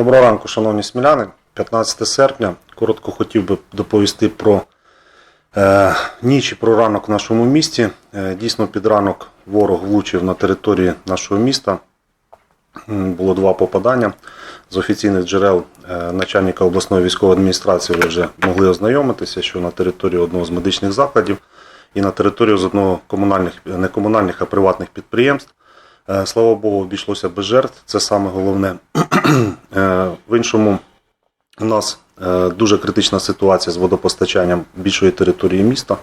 Доброго ранку, шановні сміляни. 15 серпня. Коротко хотів би доповісти про е, ніч і про ранок в нашому місті. Е, дійсно, під ранок ворог влучив на території нашого міста. Було два попадання. З офіційних джерел е, начальника обласної військової адміністрації ви вже могли ознайомитися, що на території одного з медичних закладів і на території з одного комунальних, не комунальних, а приватних підприємств. Е, Слава Богу, обійшлося без жертв. Це саме головне. Е, В іншому у нас е, дуже критична ситуація з водопостачанням більшої території міста,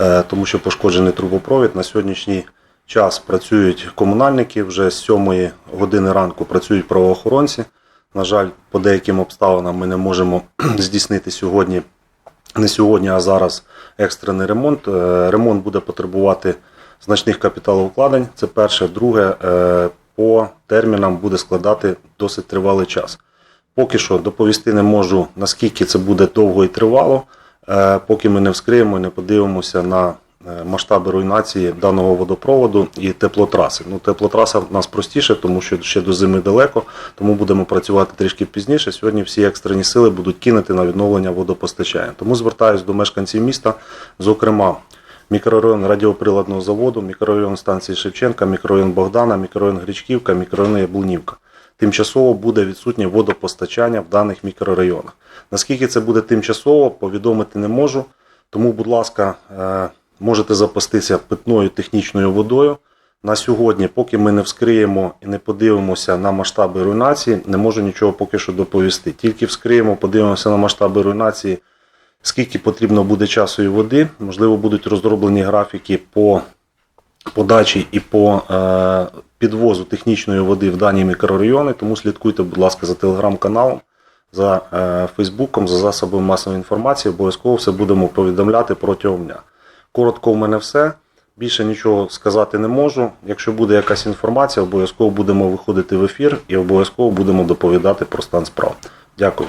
е, тому що пошкоджений трубопровід. На сьогоднішній час працюють комунальники, вже з 7 години ранку працюють правоохоронці. На жаль, по деяким обставинам ми не можемо здійснити сьогодні, не сьогодні, а зараз екстрений ремонт. Ремонт буде потребувати значних капіталовкладень. Це перше. Друге, по термінам буде складати досить тривалий час. Поки що доповісти не можу, наскільки це буде довго і тривало, е, поки ми не вскриємо і не подивимося на е, масштаби руйнації даного водопроводу і теплотраси. Ну, теплотраса в нас простіше, тому що ще до зими далеко, тому будемо працювати трішки пізніше. Сьогодні всі екстрені сили будуть кинути на відновлення водопостачання. Тому звертаюся до мешканців міста, зокрема. Мікрорайон радіоприладного заводу, мікрорайон станції Шевченка, мікрорайон Богдана, мікрорайон Гречківка, мікрорайон Яблунівка. Тимчасово буде відсутнє водопостачання в даних мікрорайонах. Наскільки це буде тимчасово, повідомити не можу. Тому, будь ласка, е, можете запастися питною технічною водою. На сьогодні, поки ми не вскриємо і не подивимося на масштаби руйнації, не можу нічого поки що доповісти. Тільки вскриємо, подивимося на масштаби руйнації, скільки потрібно буде часу і води. Можливо, будуть розроблені графіки по подачі і по е, підвозу технічної води в дані мікрорайони. Тому слідкуйте, будь ласка, за телеграм-каналом, за е, Фейсбуком, за засобами масової інформації. Обов'язково все будемо повідомляти протягом дня. Коротко, у мене все. Більше нічого сказати не можу. Якщо буде якась інформація, обов'язково будемо виходити в ефір і обов'язково будемо доповідати про стан справ. Дякую.